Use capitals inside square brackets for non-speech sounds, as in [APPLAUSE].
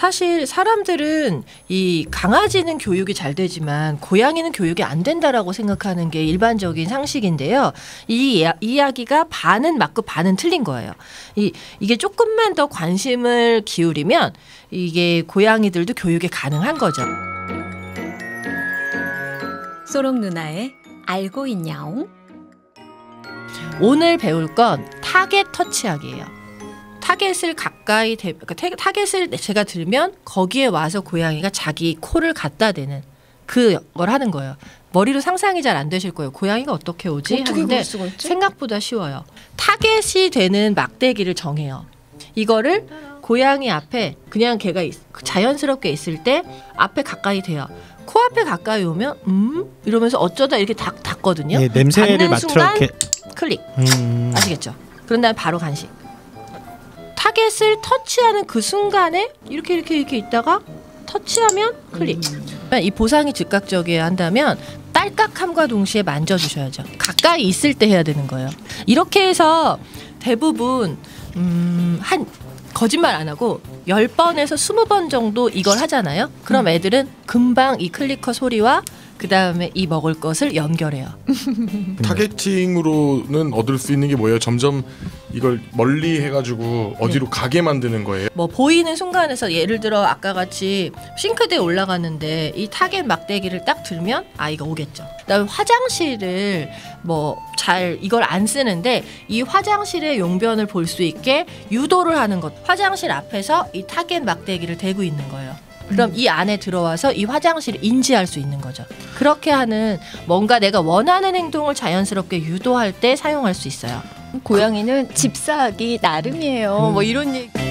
사실 사람들은 이 강아지는 교육이 잘 되지만 고양이는 교육이 안 된다라고 생각하는 게 일반적인 상식인데요. 이 이야- 이야기가 반은 맞고 반은 틀린 거예요. 이 이게 조금만 더 관심을 기울이면 이게 고양이들도 교육이 가능한 거죠. 소록 누나의 알고 있냐옹? 오늘 배울 건 타겟 터치하기예요. 타겟을 가까이 대, 그러니까 태- 타겟을 제가 들면 거기에 와서 고양이가 자기 코를 갖다 대는 그걸 하는 거예요. 머리로 상상이 잘 안 되실 거예요. 고양이가 어떻게 오지? 어떻게 하는데 그럴 수가 있지? 생각보다 쉬워요. 타겟이 되는 막대기를 정해요. 이거를 고양이 앞에 그냥 걔가 있- 자연스럽게 있을 때 앞에 가까이 대요. 코앞에 가까이 오면 음 이러면서 어쩌다 이렇게 닿, 닿거든요. 예, 냄새를 닿는 맡으러 순간 이렇게 클릭. 음. 아시겠죠? 그런 다음에 바로 간식. 타겟을 터치하는 그 순간에 이렇게 이렇게 이렇게 있다가 터치하면 클릭. 음. 이 보상이 즉각적이어야 한다면 딸깍함과 동시에 만져주셔야죠. 가까이 있을 때 해야 되는 거예요. 이렇게 해서 대부분 음, 한 거짓말 안 하고 10번에서 20번 정도 이걸 하잖아요. 그럼 애들은 금방 이 클리커 소리와 그 다음에 이 먹을 것을 연결해요. [LAUGHS] 타겟팅으로는 얻을 수 있는 게 뭐예요? 점점 이걸 멀리 해가지고 어디로 가게 만드는 거예요. 뭐 보이는 순간에서 예를 들어 아까 같이 싱크대에 올라갔는데 이 타겟 막대기를 딱 들면 아이가 오겠죠. 그다음에 화장실을 뭐 잘 이걸 안 쓰는데 이 화장실의 용변을 볼 수 있게 유도를 하는 것. 화장실 앞에서 이 타겟 막대기를 대고 있는 거예요. 그럼 이 안에 들어와서 이 화장실을 인지할 수 있는 거죠. 그렇게 하는 뭔가 내가 원하는 행동을 자연스럽게 유도할 때 사용할 수 있어요. 고양이는 집사하기 나름이에요. 뭐 이런 얘기.